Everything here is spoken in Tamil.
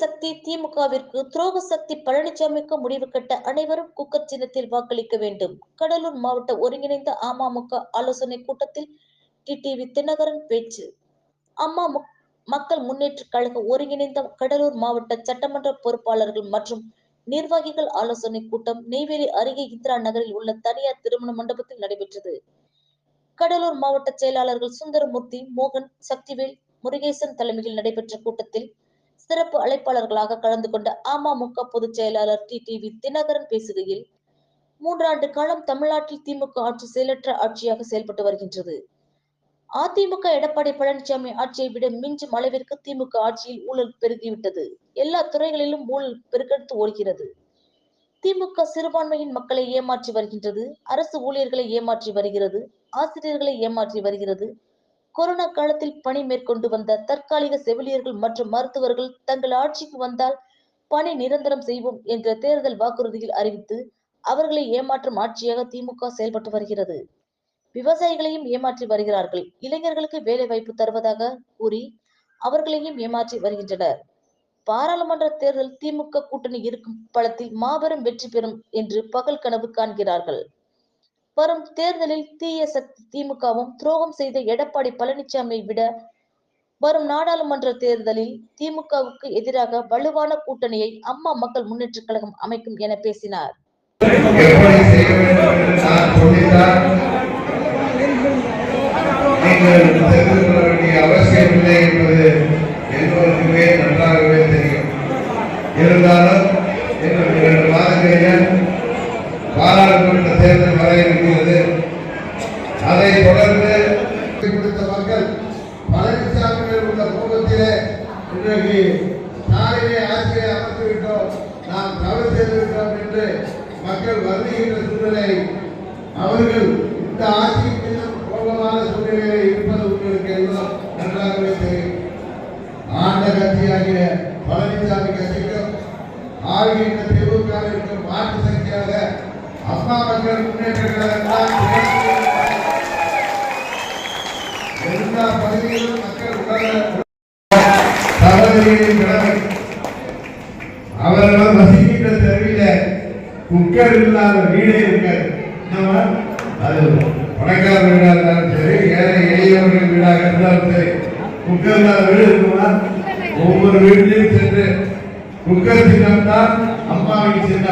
சக்தி திமுகவிற்கு துரோக சக்தி பழனிசாமிக்கு முடிவு கட்ட அனைவரும் குக்கர் சின்னத்தில் வாக்களிக்க வேண்டும். கடலூர் மாவட்ட ஒருங்கிணைந்த அமமுக ஆலோசனை கூட்டத்தில் டிடிவி தினகரன் பேச்சு. அம்மா மக்கள் முன்னேற்ற கழக ஒருங்கிணைந்த கடலூர் மாவட்ட சட்டமன்ற பொறுப்பாளர்கள் மற்றும் நிர்வாகிகள் ஆலோசனை கூட்டம் நெய்வேலி அருகே இந்திரா நகரில் உள்ள தனியார் திருமண மண்டபத்தில் நடைபெற்றது. கடலூர் மாவட்ட செயலாளர்கள் சுந்தரமூர்த்தி மோகன் சக்திவேல் முருகேசன் தலைமையில் நடைபெற்ற கூட்டத்தில் சிறப்பு அழைப்பாளர்களாக கலந்து கொண்ட அமமுக பொதுச் செயலாளர் டிடிவி தினகரன் பேசுகையில் மூன்றாண்டு காலம் தமிழ்நாட்டில் திமுக ஆட்சி செயலற்ற ஆட்சியாக செயல்பட்டு வருகின்றது. அதிமுக எடப்பாடி பழனிசாமி ஆட்சியை விட மிஞ்சும் அளவிற்கு திமுக ஆட்சியில் ஊழல் பெருகிவிட்டது. எல்லா துறைகளிலும் ஊழல் பெருக்கெடுத்து ஓடுகிறது. திமுக சிறுபான்மையின் மக்களை ஏமாற்றி வருகின்றது அரசு ஊழியர்களை ஏமாற்றி வருகிறது ஆசிரியர்களை ஏமாற்றி வருகிறது கொரோனா காலத்தில் பணி மேற்கொண்டு வந்த தற்காலிக செவிலியர்கள் மற்றும் மருத்துவர்கள் தங்கள் ஆட்சிக்கு வந்தால் பணி நிரந்தரம் செய்வோம் என்ற தேர்தல் வாக்குறுதியில் அறிவித்து அவர்களை ஏமாற்றும் ஆட்சியாக திமுக செயல்பட்டு வருகிறது. விவசாயிகளையும் ஏமாற்றி வருகிறார்கள். இளைஞர்களுக்கு வேலை வாய்ப்பு தருவதாக கூறி அவர்களையும் ஏமாற்றி வருகின்றனர். பாராளுமன்ற தேர்தல் திமுக கூட்டணி இருக்கும் பலத்தில் மாபெரும் வெற்றி பெறும் என்று பகல் கனவு காண்கிறார்கள். வரும் தேர்தலில் தீய சக்தி திமுகவும் துரோகம் செய்த எடப்பாடி பழனிசாமியை விட வரும் நாடாளுமன்ற தேர்தலில் திமுகவுக்கு எதிராக வலுவான கூட்டணியை அம்மா மக்கள் முன்னேற்றக் கழகம் அமைக்கும் என பேசினார். நாம் தவறு செய்திருக்கிறோம் என்று மக்கள் வருந்துகின்ற சூழ்நிலை அவர்கள் இந்த ஆட்சிக்கு மீது கோபமான சூழ்நிலையில் இருப்பது உங்களுக்கு எல்லாம் நன்றாகவே தெரியும். ஆண்ட கட்சியாகிய பழனிசாமி கட்சிக்கும் ஆளுகின்ற திமுகவிற்கு மாற்று சக்தியாக அம்மா மக்கள் முன்னேற்ற கழகம் எல்லா பகுதியிலும் மக்கள் உணர சகோதரிகளின் கடமை வசிக்கின்ற தெருவில குக்கர் இல்லாத வீடே இருக்காது. நம்ம அது பணக்கார வீடாக இருந்தாலும் சரி ஏழை எளியவர்கள் வீடாக இருந்தாலும் சரி குக்கர் இல்லாத வீடு இருக்குமா? ஒவ்வொரு வீட்டிலையும் சென்று குக்கர் சின்னம் தான் அம்மாவின் சின்னம்.